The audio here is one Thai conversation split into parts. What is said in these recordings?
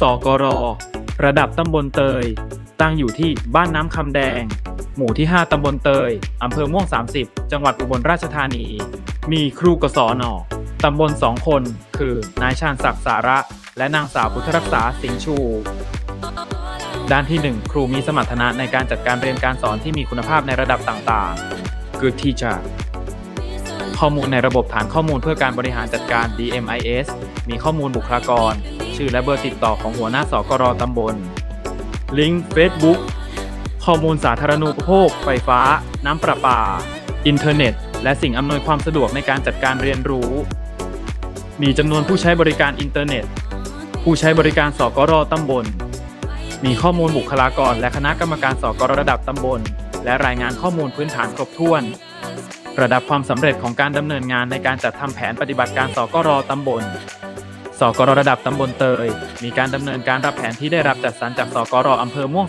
สกร ระดับตำบลเตย ตั้งอยู่ที่บ้านน้ำคำแดง หมู่ที่ 5ตำบลเตยอำเภอม่วง 30 จังหวัดอุบลราชธานี มีครูกศนตำบลสองคน คือนายชาญศักดิ์สาระ และนางสาวพุทธรักษาสิงห์ชู ด้านที่ 1 ครูมีสมรรถนะในการจัดการเรียนการสอนที่มีคุณภาพในระดับต่างๆ Good teacher ข้อมูลในระบบฐานข้อมูลเพื่อการบริหารจัดการ DMIS มีข้อมูลบุคลากร ชื่อและเบอร์ติดต่อของหัวหน้าสกรตำบล ลิงก์ Facebook ข้อมูลสาธารณูปโภค ไฟฟ้า น้ำประปา อินเทอร์เน็ต และสิ่งอำนวยความสะดวกในการจัดการเรียนรู้ มีจำนวนผู้ใช้บริการอินเทอร์เน็ต ผู้ใช้บริการสกรตำบล มีข้อมูลบุคลากร และคณะกรรมการสกรระดับตำบล และรายงานข้อมูลพื้นฐานครบถ้วน ระดับความสำเร็จของการดำเนินงานในการจัดทำแผนปฏิบัติการสกรตำบลสกรระดับตำบลเตย มีการดำเนินการรับแผนที่ได้รับจัดสรรจากสกรอำเภอม่วง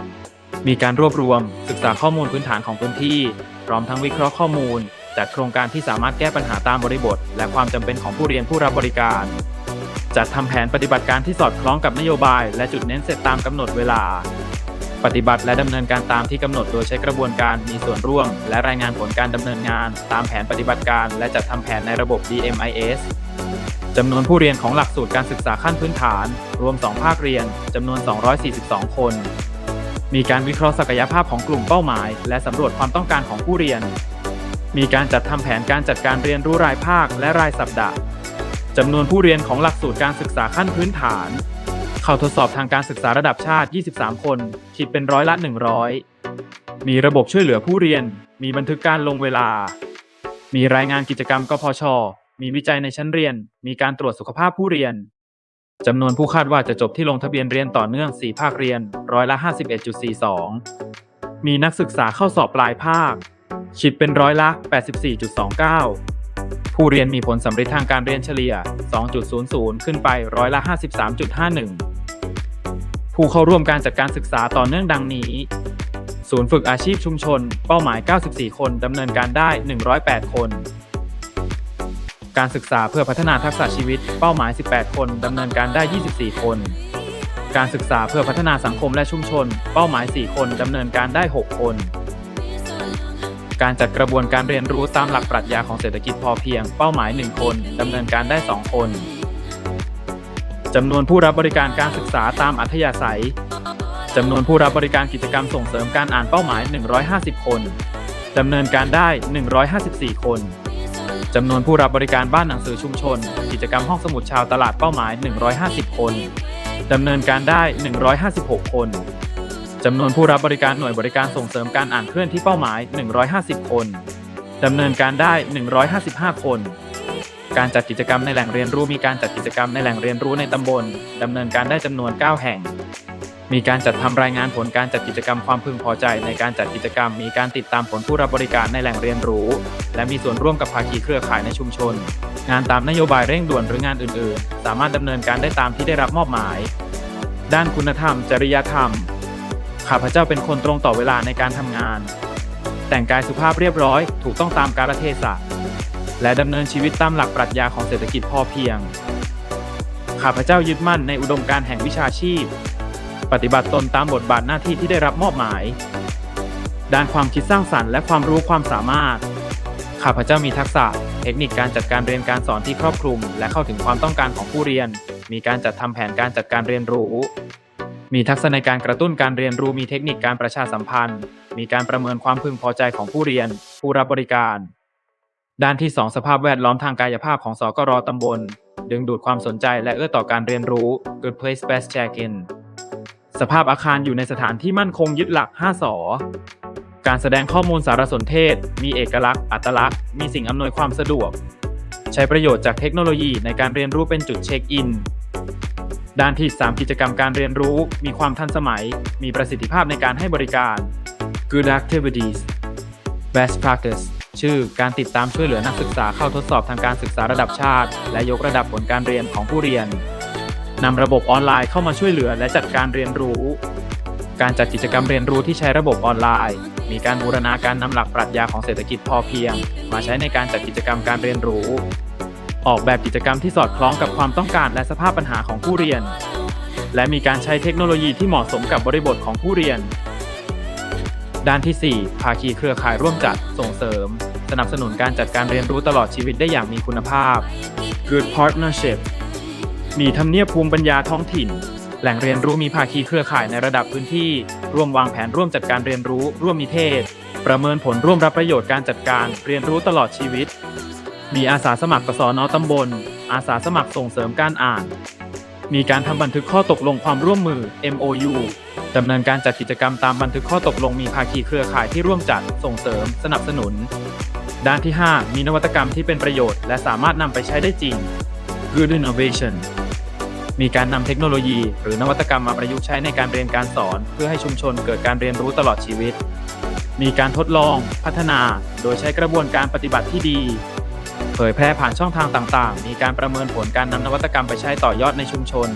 30 มีการรวบรวม ศึกษาข้อมูลพื้นฐานของพื้นที่ พร้อมทั้งวิเคราะห์ข้อมูลจัดโครงการที่สามารถแก้ปัญหาตามบริบท และความจำเป็นของผู้เรียนผู้รับบริการ จัดทำแผนปฏิบัติการที่สอดคล้องกับนโยบาย และจุดเน้นเสร็จตามกำหนดเวลา ปฏิบัติและดำเนินการตามที่กำหนดโดยใช้กระบวนการมีส่วนร่วม และรายงานผลการดำเนินงาน ตามแผนปฏิบัติการ และจัดทำแผนในระบบ DMIS จำนวนผู้เรียนของหลักสูตรการศึกษาขั้นพื้นฐาน รวม 2 ภาคเรียนจำนวน 242 คน มีการวิเคราะห์ศักยภาพของกลุ่มเป้าหมาย และสำรวจความต้องการของผู้เรียน มีการจัดทำแผนการจัดการเรียนรู้รายภาคและรายสัปดาห์จำนวนผู้เรียนของหลักสูตรการศึกษาขั้นพื้นฐาน เข้าทดสอบทางการศึกษาระดับชาติ 23 คน คิดเป็นร้อยละ 100 มีระบบช่วยเหลือผู้เรียน มีบันทึกการลงเวลา มีรายงานกิจกรรมกพช มีวิจัยในชั้นเรียน มีการตรวจสุขภาพผู้เรียน จำนวนผู้คาดว่าจะจบที่ลงทะเบียนเรียนต่อเนื่อง 4 ภาคเรียน ร้อยละ 51.42 มีนักศึกษาเข้าสอบปลายภาค คิดเป็นร้อยละ 84.29ผู้เรียนมีผลสำเร็จทางการเรียนเฉลี่ย 2.00 ขึ้นไปร้อยละ 53.51 ผู้เข้าร่วมการจัดการศึกษาต่อเนื่องดังนี้ ศูนย์ฝึกอาชีพชุมชน เป้าหมาย 94 คนดำเนินการได้ 108 คน การศึกษาเพื่อพัฒนาทักษะชีวิต เป้าหมาย 18 คนดำเนินการได้ 24 คน การศึกษาเพื่อพัฒนาสังคมและชุมชน เป้าหมาย 4 คนดำเนินการได้ 6 คน การจัดกระบวนการเรียนรู้ตามหลักปรัชญาของเศรษฐกิจพอเพียง เป้าหมาย 1 คนดำเนินการได้ 2 คน จำนวนผู้รับบริการการศึกษาตามอัธยาศัยจำนวนผู้รับบริการกิจกรรมส่งเสริมการอ่านเป้าหมาย 150 คนดำเนินการได้ 154 คนจำนวนผู้รับบริการบ้านหนังสือชุมชน กิจกรรมห้องสมุดชาวตลาดเป้าหมาย 150 คนดำเนินการได้ 156 คนจำนวนผู้รับบริการหน่วยบริการส่งเสริมการอ่านเคลื่อนที่เป้าหมาย 150 คนดำเนินการได้ 155 คน การจัดกิจกรรมในแหล่งเรียนรู้มีการจัดกิจกรรมในแหล่งเรียนรู้ในตำบลดำเนินการได้จำนวน 9 แห่ง มีการจัดทำรายงานผลการจัดกิจกรรมความพึงพอใจ ในการจัดกิจกรรม มีการติดตามผลผู้รับบริการในแหล่งเรียนรู้ และมีส่วนร่วมกับภาคีเครือข่ายในชุมชน งานตามนโยบายเร่งด่วนหรืองานอื่น ๆ สามารถดำเนินการได้ตามที่ได้รับมอบหมาย ด้านคุณธรรม จริยธรรมข้าพเจ้าเป็นคนตรงต่อเวลาในการทำงาน แต่งกายสุภาพเรียบร้อย ถูกต้องตามกาลเทศะ และดำเนินชีวิตตามหลักปรัชญาของเศรษฐกิจพอเพียง ข้าพเจ้ายึดมั่นในอุดมการแห่งวิชาชีพ ปฏิบัติตนตามบทบาทหน้าที่ที่ได้รับมอบหมาย ด้านความคิดสร้างสรรค์และความรู้ความสามารถ ข้าพเจ้ามีทักษะ เทคนิคการจัดการเรียนการสอนที่ครอบคลุม และเข้าถึงความต้องการของผู้เรียน มีการจัดทำแผนการจัดการเรียนรู้ มีทักษะในการกระตุ้นการเรียนรู้ มีเทคนิคการประชาสัมพันธ์ มีการประเมินความพึงพอใจของผู้เรียน ผู้รับบริการ ด้านที่ 2 สภาพแวดล้อมทางกายภาพของสกรตำบล ดึงดูดความสนใจและเอื้อต่อการเรียนรู้ Good Place Best Check-in สภาพอาคารอยู่ในสถานที่มั่นคงยึดหลัก 5 สอ การแสดงข้อมูลสารสนเทศ มีเอกลักษณ์ อัตลักษณ์ มีสิ่งอำนวยความสะดวก ใช้ประโยชน์จากเทคโนโลยีในการเรียนรู้เป็นจุดเช็คอิน ด้านที่ 3 กิจกรรมการเรียนรู้ มีความทันสมัย มีประสิทธิภาพในการให้บริการ Good Activities Best Practice ชื่อการติดตามช่วยเหลือนักศึกษาเข้าทดสอบทางการศึกษาระดับชาติ และยกระดับผลการเรียนของผู้เรียนนำระบบออนไลน์เข้ามาช่วยเหลือและจัดการเรียนรู้ การจัดกิจกรรมเรียนรู้ที่ใช้ระบบออนไลน์ มีการบูรณาการนำหลักปรัชญาของเศรษฐกิจพอเพียง มาใช้ในการจัดกิจกรรมการเรียนรู้ ออกแบบกิจกรรมที่สอดคล้องกับความต้องการและสภาพปัญหาของผู้เรียน และมีการใช้เทคโนโลยีที่เหมาะสมกับบริบทของผู้เรียน ด้านที่ 4 ภาคีเครือข่ายร่วมจัดส่งเสริม สนับสนุนการจัดการเรียนรู้ตลอดชีวิตได้อย่างมีคุณภาพ Good Partnership มีทำเนียบภูมิปัญญาท้องถิ่น แหล่งเรียนรู้มีภาคีเครือข่ายในระดับพื้นที่ ร่วมวางแผนร่วมจัดการเรียนรู้ ร่วมนิเทศ ประเมินผลร่วมรับประโยชน์การจัดการเรียนรู้ตลอดชีวิต มีอาสาสมัครกสนตำบล อาสาสมัครส่งเสริมการอ่าน มีการทำบันทึกข้อตกลงความร่วมมือ MOU ดำเนินการจัดกิจกรรมตามบันทึกข้อตกลงมีภาคีเครือข่ายที่ร่วมจัดส่งเสริม สนับสนุน ด้านที่ 5 มีนวัตกรรมที่เป็นประโยชน์ และสามารถนำไปใช้ได้จริง Good Innovation มีการนำเทคโนโลยี หรือนวัตกรรมมาประยุกต์ใช้ในการเรียนการสอน เพื่อให้ชุมชนเกิดการเรียนรู้ตลอดชีวิต มีการทดลอง พัฒนา โดยใช้กระบวนการปฏิบัติที่ดี เผยแพร่ผ่านช่องทางต่างๆ มีการประเมินผลการนำนวัตกรรมไปใช้ต่อยอดในชุมชน